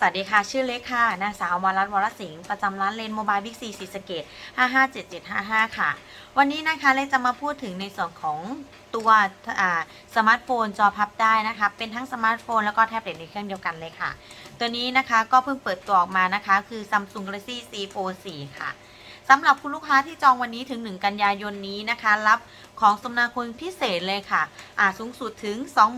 สวัสดีค่ะ ชื่อเล็กค่ะ นางสาววรัตวรสิงห์ประจำร้านเลนโมบายบิ๊กซีสีสเกต557755 ค่ะ วันนี้นะคะเล็กจะมาพูดถึงในส่วนของตัวอ่าสมาร์ทโฟนจอพับได้นะคะ เป็นทั้งสมาร์ทโฟนแล้วก็แท็บเล็ตในเครื่องเดียวกันเลยค่ะ ตัวนี้นะคะก็เพิ่งเปิดตัวออกมานะคะ คือ Samsung Galaxy C Fold 4ค่ะ สำหรับคุณลูกค้าที่จองวันนี้ถึง 1 กันยายนนี้นะคะ รับของสมนาคุณพิเศษเลยค่ะอ่าสูงสุดถึง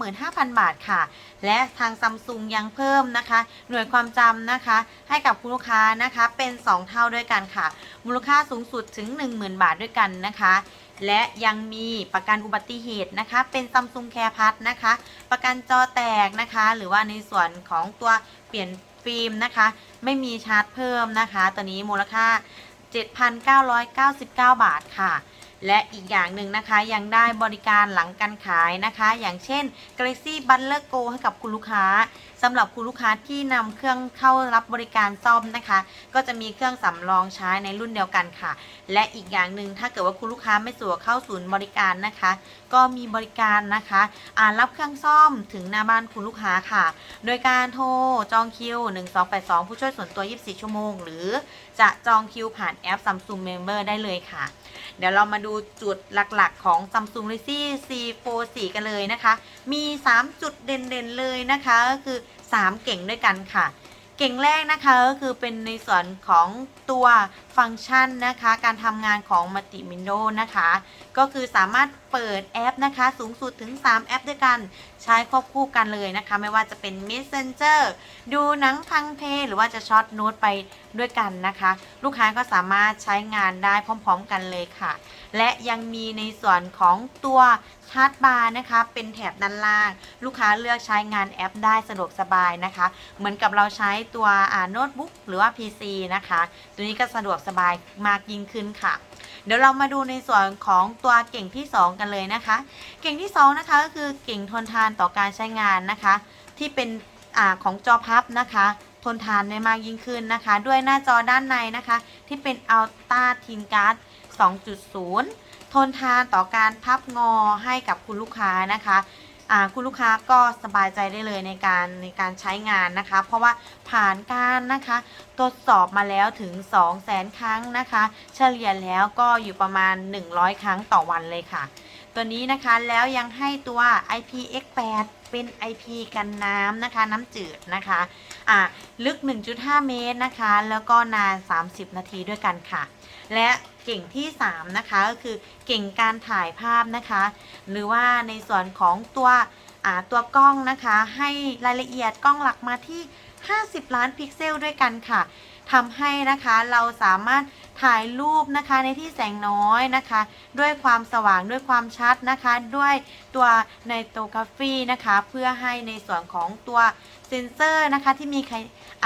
25,000 บาทค่ะ และทางซัมซุงยังเพิ่มนะคะ หน่วยความจำนะคะ ให้กับคุณลูกค้านะคะเป็น 2 เท่าด้วยกันค่ะ มูลค่าสูงสุดถึง 10,000 บาทด้วยกันนะคะและยังมีประกันอุบัติเหตุนะคะ เป็นซัมซุงแคร์พัทนะคะ ประกันจอแตกนะคะ หรือว่าในส่วนของตัวเปลี่ยนฟิล์มนะคะ ไม่มีชาร์จเพิ่มนะคะ ตัวนี้มูลค่า 7,999 บาทค่ะ และอีกอย่างหนึ่งนะคะยังได้บริการหลังการขายนะคะ อย่างเช่น Galaxy Butler Go ให้กับคุณลูกค้าสำหรับคุณลูกค้าที่นำเครื่องเข้ารับบริการซ่อมนะคะ ก็จะมีเครื่องสำรองใช้ในรุ่นเดียวกันค่ะ และอีกอย่างหนึ่งถ้าเกิดว่าคุณลูกค้าไม่สะดวกเข้าศูนย์บริการนะคะ ก็มีบริการนะคะอ่ารับเครื่องซ่อมถึงหน้าบ้านคุณลูกค้าค่ะ โดยการโทรจองคิว 1282 ผู้ช่วยส่วนตัว 24 ชั่วโมง หรือจะจองคิวผ่านแอป Samsung Member ได้เลยค่ะ เดี๋ยวเรามาดูจุดหลักๆของ Samsung Galaxy C4 4กันเลยนะคะ มี 3 จุดเด่นๆเลยนะคะ ก็คือ 3 เก่งด้วยกันค่ะ เก่งแรกนะคะก็คือเป็นในส่วนของตัวฟังก์ชันนะคะ การทำงานของ Multi Window นะคะ ก็คือสามารถเปิดแอปนะคะ สูงสุดถึง 3 แอปด้วยกัน ใช้ควบคู่กันเลยนะคะ ไม่ว่าจะเป็น Messenger ดูหนังฟังเพลงหรือว่าจะช็อตโน้ตไปด้วยกันนะคะ ลูกค้าก็สามารถใช้งานได้พร้อม ๆ กันเลยค่ะ และยังมีในส่วนของตัว ชาร์จบาร์นะคะ เป็นแถบด้านล่าง ลูกค้าเลือกใช้งานแอปได้สะดวกสบายนะคะ เหมือนกับเราใช้ตัวโน้ตบุ๊กหรือว่า PC นะคะ ตัวนี้ก็สะดวกสบายมากยิ่งขึ้นค่ะเดี๋ยวเรามาดูในส่วนของตัวเก่งที่ 2 กันเลยนะคะ เก่งที่ 2 นะคะก็คือเก่งทนทานต่อการใช้งานนะคะ ที่เป็นอของจอพับนะคะ ทนทานได้มากยิ่งขึ้นนะคะ ด้วยหน้าจอด้านในนะคะ ที่เป็น Ultra Thin Guard 2.0 ทนทานต่อการพับงอให้กับคุณลูกค้านะคะคุณลูกค้าก็สบายใจได้เลยในการในการใช้งานนะคะ เพราะว่าผ่านการนะคะตรวจสอบมาแล้วถึง 2 0 0 0 0 0 ครั้งนะคะ เฉลี่ยแล้วก็อยู่ประมาณ 100 ครั้งต่อวันเลยค่ะ ตัวนี้นะคะแล้วยังให้ตัว IPX8 เป็น IP กันน้ำนะคะ น้ำจืดนะคะอ่าลึก 1.5 เมตรนะคะ แล้วก็นาน 30 นาทีด้วยกันค่ะ และเก่งที่ 3 นะคะ ก็คือเก่งการถ่ายภาพนะคะ หรือว่าในส่วนของตัว ตัวกล้องนะคะ ให้รายละเอียดกล้องหลักมาที่ 50 ล้านพิกเซลด้วยกันค่ะทำให้นะคะเราสามารถถ่ายรูปนะคะในที่แสงน้อยนะคะ ด้วยความสว่างด้วยความชัดนะคะ ด้วยตัวไนโตรกราฟีนะคะ เพื่อให้ในส่วนของตัวเซนเซอร์นะคะที่มีข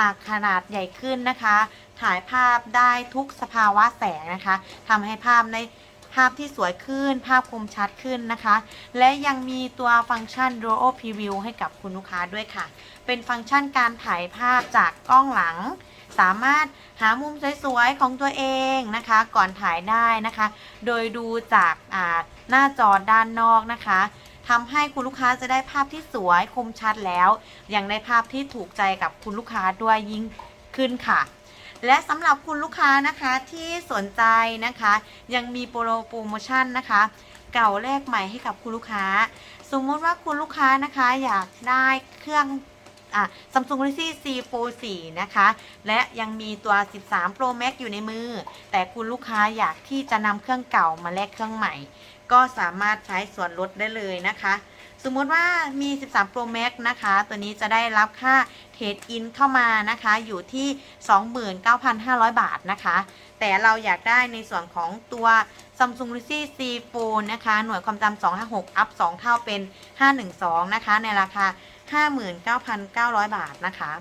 าขนาดใหญ่ขึ้นนะคะ ถ่ายภาพได้ทุกสภาวะแสงนะคะทำให้ภาพใน ภาพที่สวยขึ้น ภาพคมชัดขึ้นนะคะ และยังมีตัวฟังก์ชัน Dual Preview ให้กับคุณลูกค้าด้วยค่ะ เป็นฟังก์ชันการถ่ายภาพจากกล้องหลัง สามารถหามุมสวยๆของตัวเองนะคะ ก่อนถ่ายได้นะคะ โดยดูจากอ่าหน้าจอด้านนอกนะคะทำให้คุณลูกค้าจะได้ภาพที่สวยคมชัดแล้ว ยังได้ภาพที่ถูกใจกับคุณลูกค้าด้วยยิ่งขึ้นค่ะ และสำหรับคุณลูกค้านะคะที่สนใจนะคะ ยังมีโปรโปรโมชั่นนะคะ เก่าแลกใหม่ให้กับคุณลูกค้า สมมติว่าคุณลูกค้านะคะอยากได้เครื่อง อะ Samsung Galaxy C Fold 4นะคะ และยังมีตัว 13 Pro Max อยู่ในมือ แต่คุณลูกค้าอยากที่จะนำเครื่องเก่ามาแลกเครื่องใหม่ ก็สามารถใช้ส่วนลดได้เลยนะคะ สมมติว่ามี 13 Pro Max นะคะ ตัวนี้จะได้รับค่าเทรดอินเข้ามานะคะ อยู่ที่ 29,500 บาทนะคะ แต่เราอยากได้ในส่วนของตัว Samsung Galaxy C Fold นะคะ หน่วยความจำ256 อัพ 2 เท่าเป็น 512 นะคะ ในราคา 59,900 บาทนะคะ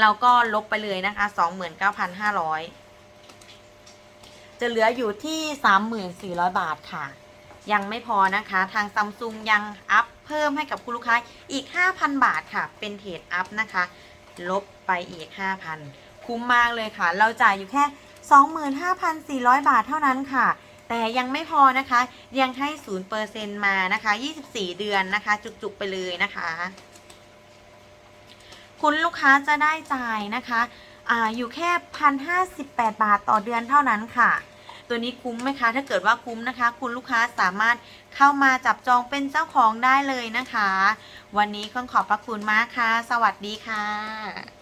เราก็ลบไปเลยนะคะ 29,500 จะเหลืออยู่ที่ 34,000 บาทค่ะ ยังไม่พอนะคะ ทางซัมซุงยังอัพเพิ่มให้กับคุณลูกค้าอีก 5,000 บาทค่ะ เป็นเทรดอัพนะคะ ลบไปอีก 5,000 คุ้มมากเลยค่ะ เราจ่ายอยู่แค่ 25,400 บาทเท่านั้นค่ะ แต่ยังไม่พอนะคะ ยังให้0%มานะคะ 24 เดือนนะคะ จุกๆไปเลยนะคะ คุณลูกค้าจะได้จ่ายนะคะอ่าอยู่แค่พันห้าสิบแปดบาทต่อเดือนเท่านั้นค่ะ ตัวนี้คุ้มไหมคะ ถ้าเกิดว่าคุ้มนะคะ คุณลูกค้าสามารถเข้ามาจับจองเป็นเจ้าของได้เลยนะคะ วันนี้ขอขอบพระคุณมากค่ะ สวัสดีค่ะ